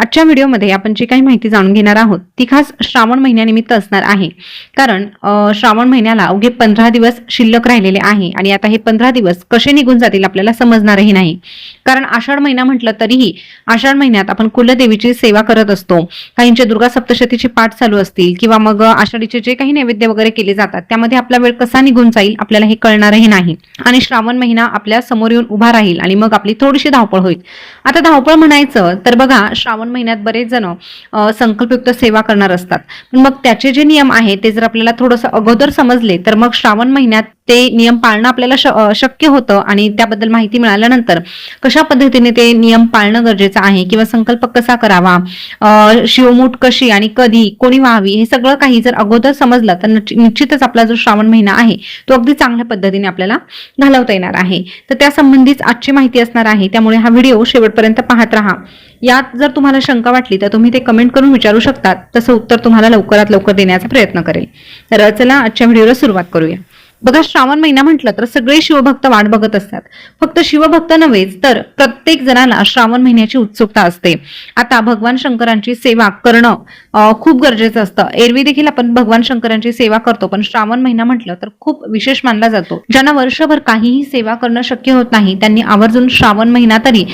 आजच्या व्हिडिओमध्ये आपण जी काही माहिती जाणून घेणार आहोत ती खास श्रावण महिन्यानिमित्त असणार आहे. कारण श्रावण महिन्याला अवघे पंधरा दिवस शिल्लक राहिलेले आहे आणि आता हे पंधरा दिवस कसे निघून जातील आपल्याला समजणारही नाही. कारण आषाढ महिना म्हटलं तरीही आषाढ महिन्यात आपण कुलदेवीची सेवा करत असतो. काहींचे दुर्गा सप्तशतीची पाठ चालू असतील किंवा मग आषाढीचे जे काही नैवेद्य वगैरे केले जातात त्यामध्ये आपला वेळ कसा निघून जाईल आपल्याला हे कळणारही नाही. आणि श्रावण महिना आपल्यासमोर येऊन उभा राहील आणि मग आपली थोडीशी धावपळ होईल. आता धावपळ म्हणायचं तर बघा श्रावण महिन्यात बरेच जण संकल्पयुक्त सेवा करणार असतात. पण मग त्याचे जे नियम आहेत ते जर आपल्याला थोडंसं अगोदर समजले तर मग श्रावण महिन्यात ते नियम पाळणं आपल्याला श- शक्य होतं आणि त्याबद्दल माहिती मिळाल्यानंतर कशा पद्धतीने ते नियम पाळणं गरजेचं आहे किंवा संकल्प कसा करावा शिवमूठ कशी आणि कधी कोणी व्हावी हे सगळं काही जर अगोदर समजलं तर निश्चितच आपला जो श्रावण महिना आहे तो अगदी चांगल्या पद्धतीने आपल्याला घालवता येणार आहे. तर त्या संबंधीच आजची माहिती असणार आहे त्यामुळे हा व्हिडिओ शेवटपर्यंत पाहत राहा. यात जर तुम्हाला शंका वाटली तर तुम्ही ते कमेंट करून विचारू शकतात. तसं उत्तर तुम्हाला लवकरात लवकर देण्याचा प्रयत्न करेल. तर चला आजच्या व्हिडिओला सुरुवात करूया. बघा श्रावण महिना म्हटलं तर सगळे शिवभक्त वाट बघत असतात. फक्त शिवभक्त नव्हेच तर प्रत्येक जणाला श्रावण महिन्याची उत्सुकता असते. आता भगवान शंकरांची सेवा करणं खूप गरजेचं असतं. एरवी देखील आपण भगवान शंकरांची सेवा करतो पण श्रावण महिना म्हटलं तर खूप विशेष मानला जातो. ज्यांना वर्षभर काहीही सेवा करणं शक्य होत नाही त्यांनी आवर्जून श्रावण महिना तरी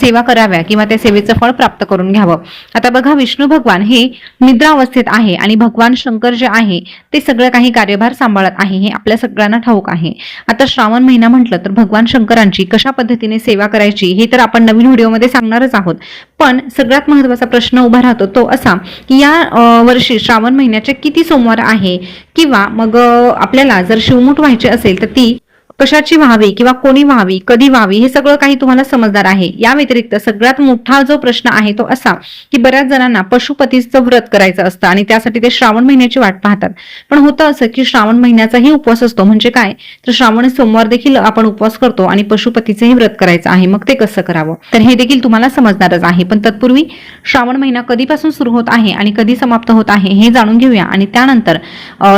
सेवा कराव्या किंवा त्या सेवेचं फळ प्राप्त करून घ्यावं. आता बघा विष्णू भगवान हे निद्रा अवस्थेत आहे आणि भगवान शंकर जे आहे ते सगळं काही कार्यभार सांभाळत आहे. हे आपल्या सगळ्यांना ठाऊक आहे. आता श्रावण महिना म्हटलं तर भगवान शंकरांची कशा पद्धतीने सेवा करायची हे तर आपण नवीन व्हिडिओमध्ये सांगणारच आहोत. पण सगळ्यात महत्त्वाचा प्रश्न उभा राहतो तो असा की या वर्षी श्रावण महिन्याचे किती सोमवार आहे? किंवा मग आपल्याला जर शिवमूठ व्हायची असेल तर ती कशाची व्हावी किंवा कोणी व्हावी कधी व्हावी हे सगळं काही तुम्हाला समजदार आहे. या व्यतिरिक्त सगळ्यात मोठा जो प्रश्न आहे तो असा की बऱ्याच जणांना पशुपतीचं व्रत करायचं असतं आणि त्यासाठी ते श्रावण महिन्याची वाट पाहतात. पण होतं असं की श्रावण महिन्याचाही उपवास असतो. म्हणजे काय? तर श्रावण सोमवार देखील आपण उपवास करतो आणि पशुपतीचंही व्रत करायचं आहे. मग ते कसं करावं? तर हे देखील तुम्हाला समजणारच आहे. पण तत्पूर्वी श्रावण महिना कधीपासून सुरू होत आहे आणि कधी समाप्त होत आहे हे जाणून घेऊया. आणि त्यानंतर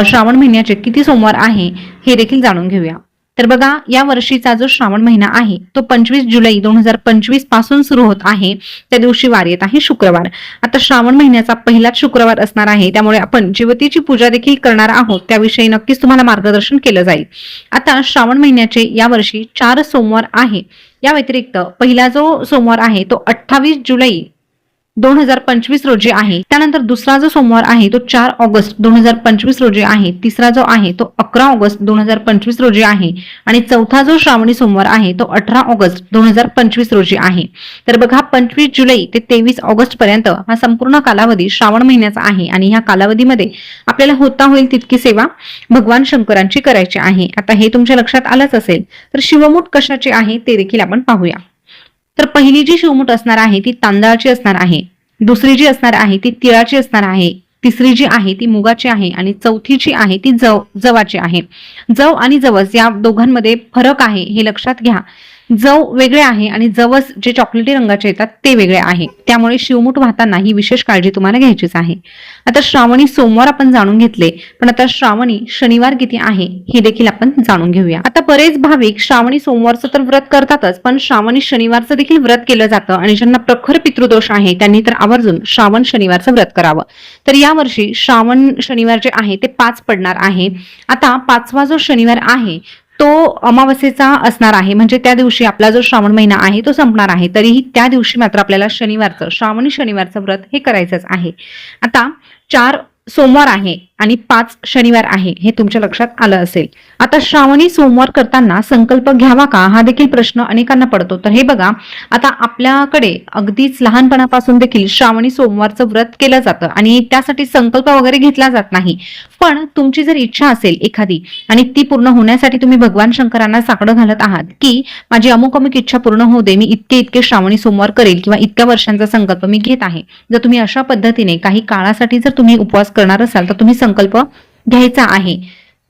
श्रावण महिन्याचे किती सोमवार आहे हे देखील जाणून घेऊया. तर बघा या वर्षीचा जो श्रावण महिना आहे तो पंचवीस जुलै दोन हजार पंचवीसपासून सुरू होत आहे. त्या दिवशी वार येत आहे शुक्रवार. आता श्रावण महिन्याचा पहिलाच शुक्रवार असणार आहे. त्यामुळे आपण जीवतीची पूजा देखील करणार आहोत. त्याविषयी नक्कीच तुम्हाला मार्गदर्शन केलं जाईल. आता श्रावण महिन्याचे या वर्षी चार सोमवार आहे. या व्यतिरिक्त पहिला जो सोमवार आहे तो अठ्ठावीस जुलै दोन हजार पंचवीस रोजी आहे. त्यानंतर दुसरा जो सोमवार आहे तो चार ऑगस्ट दोन हजार पंचवीस रोजी आहे. तिसरा जो आहे तो अकरा ऑगस्ट दोन हजार पंचवीस रोजी आहे. आणि चौथा जो श्रावणी सोमवार आहे तो अठरा ऑगस्ट दोन हजार पंचवीस रोजी आहे. तर बघा पंचवीस जुलै ते तेवीस ऑगस्ट पर्यंत हा संपूर्ण कालावधी श्रावण महिन्याचा आहे. आणि ह्या कालावधीमध्ये आपल्याला होता होईल तितकी सेवा भगवान शंकरांची करायची आहे. आता हे तुमच्या लक्षात आलंच असेल. तर शिवमूठ कशाची आहे ते देखील आपण पाहूया. तर पहिली जी शिवमूठ असणार आहे ती तांदळाची असणार आहे. दुसरी जी असणार आहे ती तिळाची असणार आहे. तिसरी जी आहे ती मुगाची आहे आणि चौथी जी आहे ती जव जवाची आहे. जव आणि जवस या दोघांमध्ये फरक आहे हे लक्षात घ्या. जव वेगळे आहे आणि जवस जे चॉकलेटी रंगाचे येतात ते वेगळे आहे. त्यामुळे शिवमूठ वाहताना ही विशेष काळजी तुम्हाला घ्यायचीच आहे. आता श्रावणी सोमवार आपण जाणून घेतले पण आता श्रावणी शनिवार किती आहे हे देखील आपण जाणून घेऊया. आता बरेच भाविक श्रावणी सोमवारचं तर व्रत करतातच पण श्रावणी शनिवारचं देखील व्रत केलं जातं आणि ज्यांना प्रखर पितृदोष आहे त्यांनी तर आवर्जून श्रावण शनिवारचं व्रत करावं. तर यावर्षी श्रावण शनिवार जे आहे ते पाच पडणार आहे. आता पाचवा जो शनिवार आहे तो अमावस्येचा असणार आहे. म्हणजे त्या दिवशी आपला जो श्रावण महिना आहे तो संपणार आहे. तरीही त्या दिवशी मात्र आपल्याला शनिवारचं श्रावणी शनिवारचं व्रत हे करायचंच आहे. आता चार सोमवार आहे. आणि पाच शनिवार आहे हे तुमच्या लक्षात आलं असेल. आता श्रावणी सोमवार करताना संकल्प घ्यावा का? हा देखील प्रश्न अनेकांना पडतो. तर हे बघा आता आपल्याकडे अगदीच लहानपणापासून देखील श्रावणी सोमवारचं व्रत केलं जातं आणि त्यासाठी संकल्प वगैरे घेतला जात नाही. पण तुमची जर इच्छा असेल एखादी आणि ती पूर्ण होण्यासाठी तुम्ही भगवान शंकरांना साकडं घालत आहात की माझी अमुक अमुक इच्छा पूर्ण होऊ दे मी इतके इतके श्रावणी सोमवार करेल किंवा इतक्या वर्षांचा संकल्प मी घेत आहे. जर तुम्ही अशा पद्धतीने काही काळासाठी जर तुम्ही उपवास करणार असाल तर तुम्ही संकल्प घ्यायचा आहे.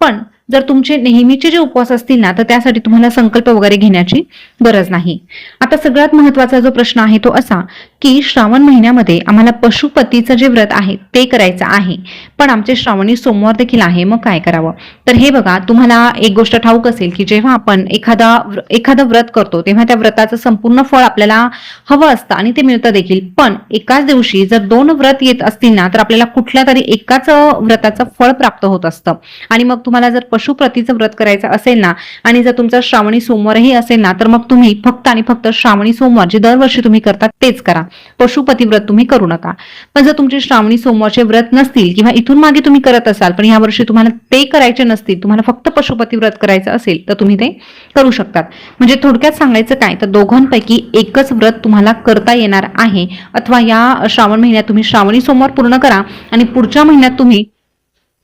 पण जर तुमचे नेहमीचे जे उपवास असतील ना तर त्यासाठी तुम्हाला संकल्प वगैरे घेण्याची गरज नाही. आता सगळ्यात महत्त्वाचा जो प्रश्न आहे तो असा की श्रावण महिन्यामध्ये आम्हाला पशुपतीचं जे व्रत आहे ते करायचं आहे. पण आमचे श्रावणी सोमवार देखील आहे मग काय करावं? तर हे बघा तुम्हाला एक गोष्ट ठाऊक असेल की जेव्हा आपण एखादा एखादं व्रत करतो तेव्हा त्या व्रताचं संपूर्ण फळ आपल्याला हवं असतं आणि ते मिळतं देखील. पण एकाच दिवशी जर दोन व्रत येत असतील ना तर आपल्याला कुठल्या तरी एकाच व्रताचं फळ प्राप्त होत असतं. आणि मग तुम्हाला जर पशुप्रतीचं व्रत करायचं असेल ना आणि जर तुमचा श्रावणी सोमवारही असेल ना तर मग तुम्ही फक्त आणि फक्त श्रावणी सोमवार जे दरवर्षी तुम्ही करता तेच करा. पशुपती व्रत तुम्ही करू नका. पण जर तुमचे श्रावणी सोमवारचे व्रत नसतील किंवा इथून मागे तुम्ही करत असाल पण या वर्षी तुम्हाला ते करायचे नसतील तुम्हाला फक्त पशुपती व्रत करायचं असेल तर तुम्ही ते करू शकतात. म्हणजे थोडक्यात सांगायचं काय तर दोघांपैकी एकच व्रत तुम्हाला करता येणार आहे. अथवा या श्रावण महिन्यात तुम्ही श्रावणी सोमवार पूर्ण करा आणि पुढच्या महिन्यात तुम्ही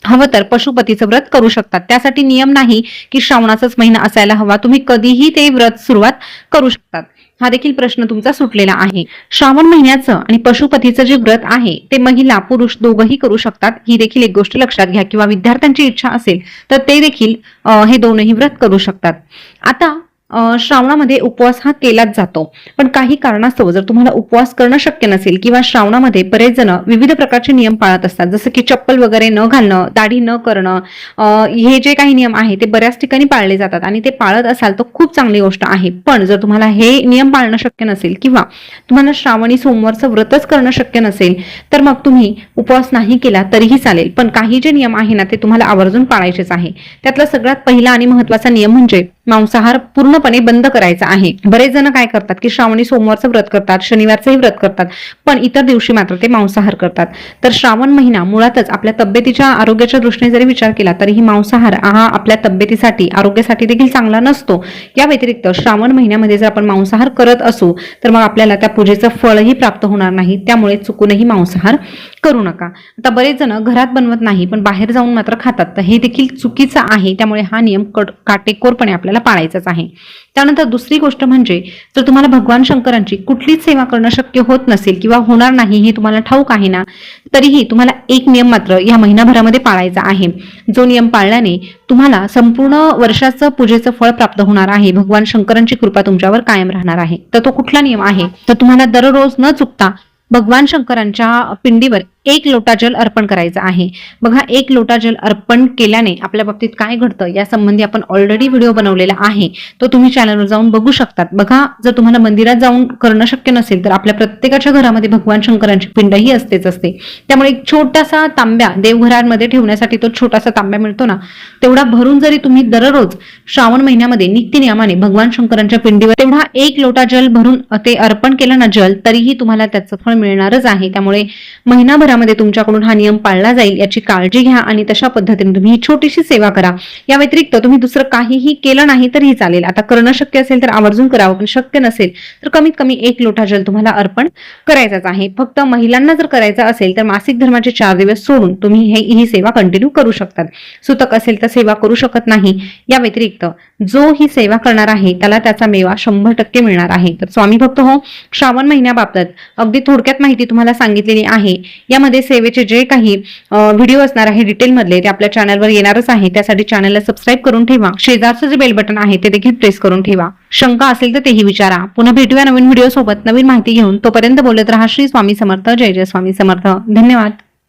हवं तर पशुपतीचं व्रत करू शकतात. त्यासाठी नियम नाही की श्रावणाचाच महिना असायला हवा. तुम्ही कधीही ते व्रत सुरुवात करू शकतात. हा देखील प्रश्न तुमचा सुटलेला आहे. श्रावण महिन्याचं आणि पशुपतीचं जे व्रत आहे ते महिला पुरुष दोघंही करू शकतात. ही देखील एक गोष्ट लक्षात घ्या. किंवा विद्यार्थ्यांची इच्छा असेल तर ते देखील हे दोनही व्रत करू शकतात. आता श्रावणामध्ये उपवास हा केलाच जातो. पण काही कारणास्तव जर तुम्हाला उपवास करणं शक्य नसेल किंवा श्रावणामध्ये बरेच जण विविध प्रकारचे नियम पाळत असतात जसं की चप्पल वगैरे न घालणं दाढी न करणं हे जे काही नियम आहे ते बऱ्याच ठिकाणी पाळले जातात आणि ते पाळत असाल तर खूप चांगली गोष्ट आहे. पण जर तुम्हाला हे नियम पाळणं शक्य नसेल किंवा तुम्हाला श्रावणी सोमवारचं व्रतच करणं शक्य नसेल तर मग तुम्ही उपवास नाही केला तरीही चालेल. पण काही जे नियम आहे ना ते तुम्हाला आवर्जून पाळायचेच आहे. त्यातला सगळ्यात पहिला आणि महत्त्वाचा नियम म्हणजे मांसाहार पूर्णपणे बंद करायचा आहे. बरेच जण काय करतात की श्रावणी सोमवारचं व्रत करतात शनिवारचंही व्रत करतात पण इतर दिवशी मात्र ते मांसाहार करतात. तर श्रावण महिना मुळातच आपल्या तब्येतीच्या आरोग्याच्या दृष्टीने जरी विचार केला तरीही मांसाहार हा आपल्या तब्येतीसाठी आरोग्यासाठी देखील चांगला नसतो. या व्यतिरिक्त श्रावण महिन्यामध्ये जर आपण मांसाहार करत असू तर मग आपल्याला त्या पूजेचं फळही प्राप्त होणार नाही. त्यामुळे चुकूनही मांसाहार करू नका. आता बरेच जण घरात बनवत नाही पण बाहेर जाऊन मात्र खातात. तर हे देखील चुकीचं आहे. त्यामुळे हा नियम कट काटेकोरपणे आपल्याला पाळायचाच आहे. त्यानंतर दुसरी गोष्ट म्हणजे जर तुम्हाला भगवान शंकरांची कुठलीच सेवा करणं शक्य होत नसेल किंवा होणार नाही हे तुम्हाला ठाऊक आहे ना तरीही तुम्हाला एक नियम मात्र या महिनाभरामध्ये पाळायचा आहे. जो नियम पाळल्याने तुम्हाला संपूर्ण वर्षाचं पूजेचं फळ प्राप्त होणार आहे. भगवान शंकरांची कृपा तुमच्यावर कायम राहणार आहे. तर तो कुठला नियम आहे? तर तुम्हाला दररोज न चुकता भगवान शंकरांच्या पिंडीवर एक लोटा जल अर्पण करायचं आहे. बघा एक लोटा जल अर्पण केल्याने आपल्या बाबतीत काय घडतं? या संबंधी आपण ऑलरेडी व्हिडिओ बनवलेला आहे. तो तुम्ही चॅनलवर जाऊन बघू शकतात. बघा जर तुम्हाला मंदिरात जाऊन करणं शक्य नसेल तर आपल्या प्रत्येकाच्या घरामध्ये भगवान शंकरांची पिंडही असतेच असते. त्यामुळे एक छोटासा तांब्या देवघरांमध्ये ठेवण्यासाठी तो छोटासा तांब्या मिळतो ना तेवढा भरून जरी तुम्ही दररोज श्रावण महिन्यामध्ये नित्यनियमाने भगवान शंकरांच्या पिंडीवर तेवढा एक लोटा जल भरून ते अर्पण केलं ना जल तरीही तुम्हाला त्याचं फळ मिळणारच आहे. त्यामुळे महिनाभर महिनाभरामध्ये तुमच्याकडून हा नियम पाळला जाईल याची काळजी घ्या आणि तशा पद्धतीने तुम्ही ही छोटीशी सेवा करा. या व्यतिरिक्त तुम्ही दुसरं काहीही केलं नाही तरीही चालेल. आता करणं शक्य असेल तर आवर्जून करावं पण शक्य नसेल तर कमीत कमी एक लोटा जल तुम्हाला अर्पण करायचाच आहे. फक्त महिलांना जर करायचं असेल तर मासिक धर्माचे चार दिवस सोडून तुम्ही हे ही सेवा कंटिन्यू करू शकतात. सुतक असेल तर सेवा करू शकत नाही. या व्यतिरिक्त जो ही सेवा करणार आहे त्याला त्याचा मेवा शंभर टक्के मिळणार आहे. तर स्वामी भक्त हो श्रावण महिन्याबाबत अगदी थोडक्यात माहिती तुम्हाला सांगितलेली आहे. या यामध्ये सेवेचे जे काही व्हिडिओ असणार आहे डिटेलमधले ते आपल्या चॅनलवर येणारच आहे. त्यासाठी चॅनलला सबस्क्राईब करून ठेवा. शेजारचं जे बेल बटन आहे ते देखील प्रेस करून ठेवा. शंका असेल तर तेही विचारा. पुन्हा भेटूया नवीन व्हिडिओ सोबत. नवीन माहिती घेऊन तोपर्यंत बोलत राहा. श्री स्वामी समर्थ. जय जय स्वामी समर्थ. धन्यवाद.